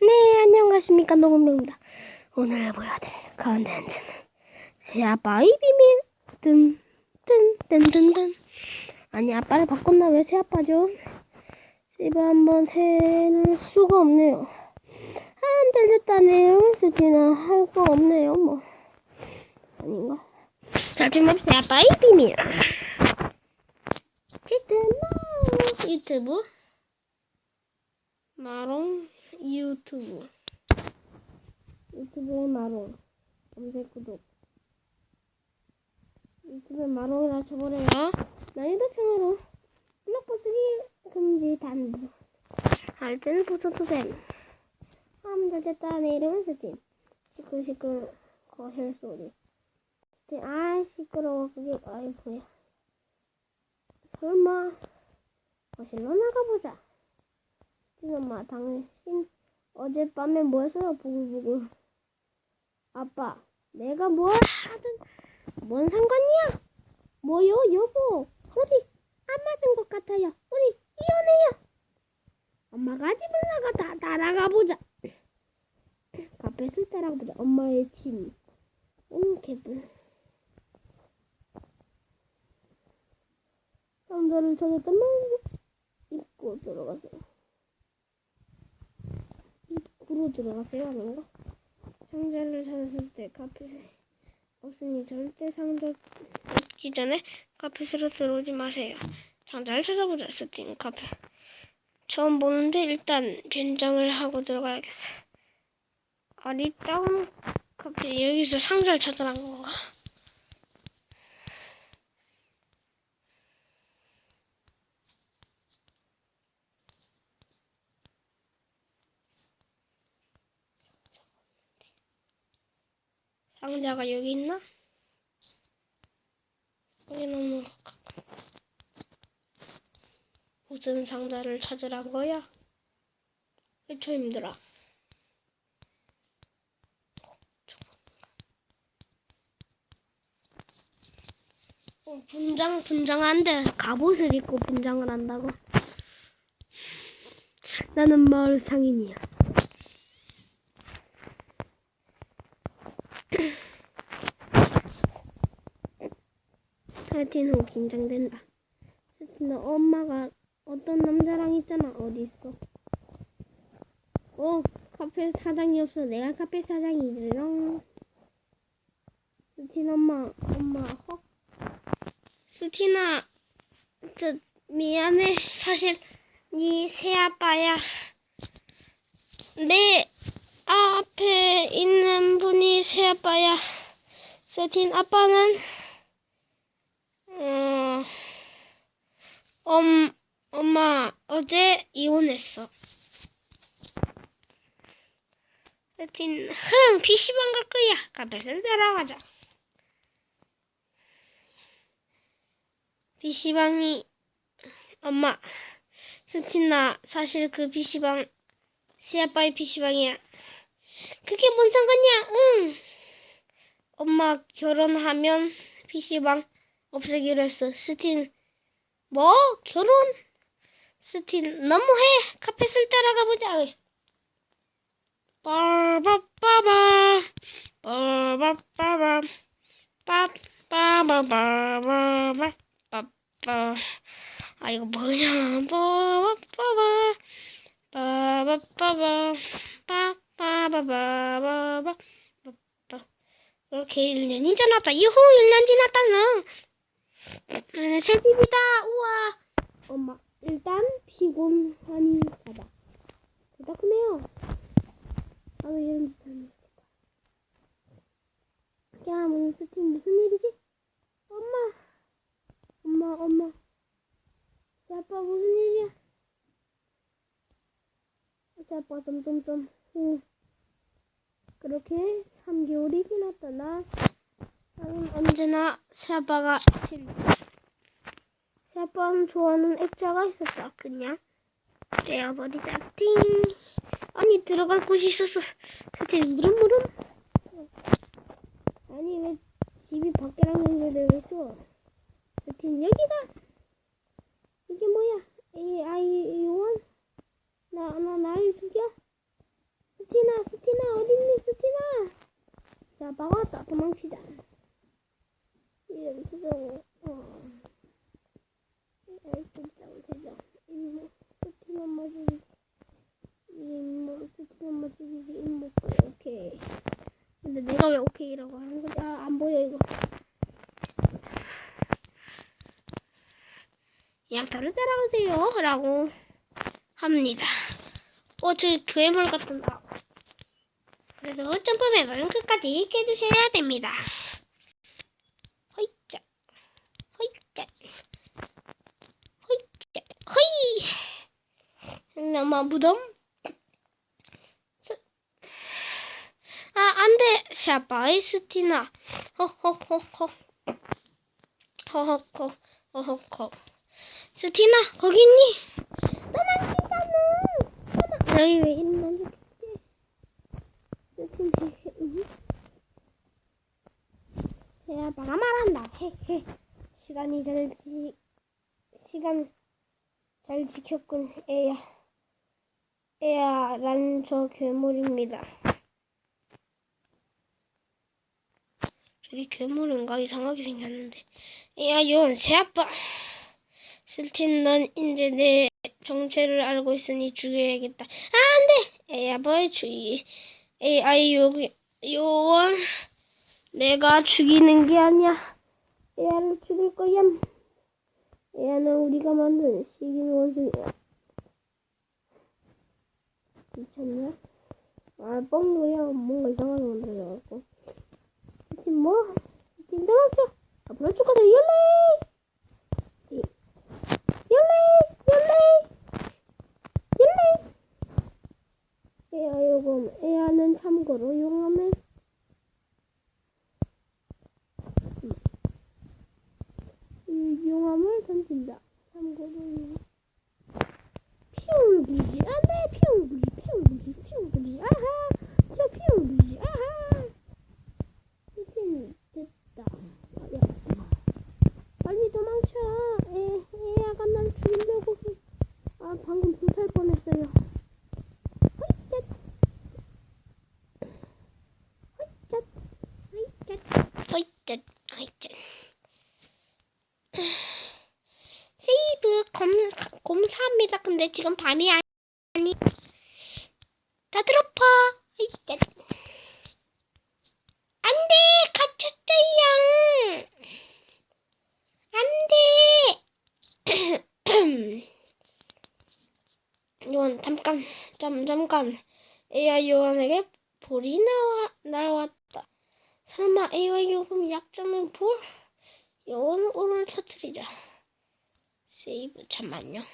네, 안녕하십니까. 녹음명입니다. 오늘 보여드릴 컨텐츠는 새 아빠의 비밀. 뜬, 뜬, 뜬, 뜬, 뜬. 아니, 아빠를 바꿨나? 왜 새 아빠죠? 세번 한번 해낼 수가 없네요. 안 들렸다네요. 스티나 할 거 없네요, 뭐. 아닌가? 해보세요. 아빠의 비밀. 뭐, 유튜브. 마롱 유튜브. 유튜브의 마롱. 검색 구독. 유튜브의 마롱이라 쳐버려요. 난이도 평화로 블록 부수기 금지 단부 할 때는 부숴도 됨 하면 잘됐다. 내 이름은 스팀 시끌 시끌 거실 소리. 스팀 아 시끄러워. 그게 아이 뭐야. 설마 거실로 나가보자 엄마 당신 어젯밤에 뭐 했어요? 보글보글. 아빠, 내가 뭘 하든 뭔 상관이야? 뭐요, 여보? 우리 안 맞은 것 같아요. 우리 이혼해요. 엄마가 집을 나가 다 날아가 보자. 카펫을 따라가 보자. 엄마의 침. 응, 개뿔. 상자를 찾았단 말이야. 입고 들어가세요. 들어가세요 하는 거. 상자를 찾았을 때 카펫에 없으니 절대 상자 있기 전에 카펫으로 들어오지 마세요. 상자를 찾아보자 스팅 카펫. 처음 보는데 일단 변장을 하고 들어가야겠어. 아리따운 카펫 여기서 상자를 찾아란 건가? 상자가 여기 있나? 여기 너무. 무슨 상자를 찾으란 거야? 그쵸 힘들어. 어, 분장 분장한데 갑옷을 입고 분장을 한다고? 나는 마을 상인이야. 후 긴장된다. 스티너 엄마가 어떤 남자랑 있잖아. 어디 있어? 어, 카페 사장이 없어. 내가 카페 사장이지롱. 스티나 엄마, 엄마 헉. 스티나, 저 미안해. 사실 네 새아빠야. 내 앞에 있는 분이 새아빠야. 스틴 아빠는 어, 엄, 엄마, 어제 이혼했어. 하여튼, 흥, PC방 갈 거야. 카펫을 따라가자. PC방이, 엄마, 스티나, 사실 그 PC방, 새아빠의 PC방이야. 그게 뭔 상관이야, 응. 엄마 결혼하면 PC방 없애기로 했어. 스틴 뭐? 결혼? 스틴 너무해. 카펫을 따라가 보자. 빠바빠바 빠바빠바 빠빠바바바바 빠빠 아 이거 뭐냐? 빠바빠바 빠바빠바 빠빠바바바바 이렇게 1년이 지났다. 유후 1년 지났다는 음, 새 집이다. 우와. 엄마, 일단 피곤하니 가자. 배가 크네요. 나도 이런 짓 하면 좋겠다. 야, 몬스틴 무슨 일이지? 엄마, 엄마, 엄마. 새 아빠 무슨 일이야? 새 아빠 점점점 후. 그렇게 3개월이 지났다. 나 언제나 새아빠가 싫다. 새아빠는 좋아하는 액자가 있었다. 그냥 떼어버리자. 띵. 아니 들어갈 곳이 있었어. 스팀 무름 무름. 아니 왜 집이 밖이랑 연결되어 있어? 스팀 여기다. 이게 뭐야? 이 아이 요원? 나나 나를 죽여? 스티나 스티나 어딨니 스티나 자 왔다 도망치자 이름 수정 어 알겠다고 되죠 임무 스티나 엄마 죽이기 임무 스티나 엄마 죽이기 임무 그래 오케이 근데 내가 왜 오케이라고 하는 거지 아, 안 보여 이거 양털을 따라오세요 라고 합니다 어, 저 괴물 같은 거. 그래도 점프맵은 끝까지 깨주셔야 됩니다. 허이짜, 허이짜, 허이짜, 허이. 엄마 무덤. 아, 안 돼. 샤바이 스티나. 허허허허. 허허허. 허허허. 스티나, 거기 있니? 도망치잖아. 너희 왜 이름만 좋겠지? 스팀 응? 새 아빠가 말한다. 헤헤. 시간이 잘 지, 시간 잘 지켰군, 애야. 애야, 난 저 괴물입니다. 저기 괴물인가 이상하게 생겼는데. 애야, 요원 새 아빠. 슬틴 넌 이제 내 정체를 알고 있으니 죽여야겠다. 아, 안 돼! 에야, 벌 주의. 아이, 여기, 요원. 내가 죽이는 게 아니야. 에야를 죽일 거야. 에야는 우리가 만든 시긴 원숭이야. 미쳤냐? 아, 뻥이야. 뭔가 이상하게 만들어갖고. 뭐? 도망쳐. 앞으로 쭉 가자. 열레! 열레! 열레! 열레! 에야 요금 에야는 참고로 용암을 음. 이 용암을 던진다. 참고로 용 피용 불지 안돼 피용 불지 피용 불지 피용 불지 아하 저 피용 불지 아하 이렇게 됐다. 아, 야. 빨리 도망쳐. 에, 에야가 날 죽이려고. 해. 아, 방금 불탈 뻔했어요. 허이cat. 허이cat. 허이cat. 허이cat. 허이cat. 세이브 검, 검사합니다. 근데 지금 밤이 아니. 다 들어파. 안 돼! 갇혔어요! 안 돼! 요한, 잠깐, 잠, 잠깐. AI 요한에게 볼이 나와, 날아왔다. 설마 AI 요금 약점은 볼? 요한 오늘 터트리자. 세이브, 잠만요.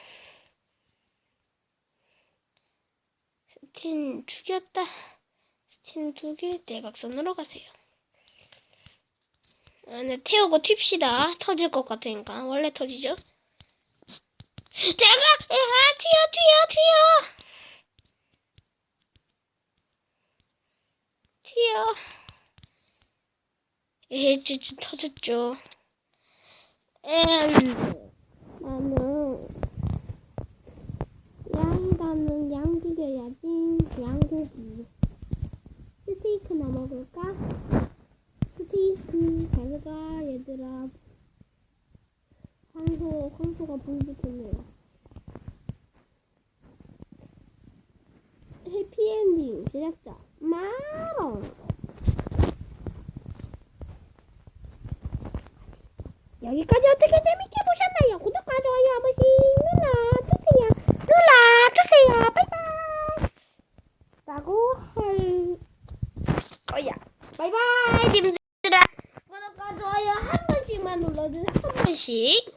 스틴 죽였다. 스틴 두개 대각선으로 가세요. 아, 네, 태우고 튑시다. 터질 것 같으니까. 원래 터지죠? 제가, 아, 튀어, 튀어, 튀어. 튀어. 에, 쭈쭈 터졌죠. 엔, 나는, 양이다는 양 죽여야지. 양고기. 스테이크나 먹을까? 스테이크 잘가 얘들아 황소 황소가 불붙었네요 해피엔딩 제작자 마롱 여기까지 어떻게 재밌게 보셨나요? 구독과 좋 아요 한 번씩 눌러주세요. 눌러주세요. 바이바이. 라고 할 거야. 바이바이 님들아. 구독과 좋아요 한 번씩만 눌러주세요. 한 번씩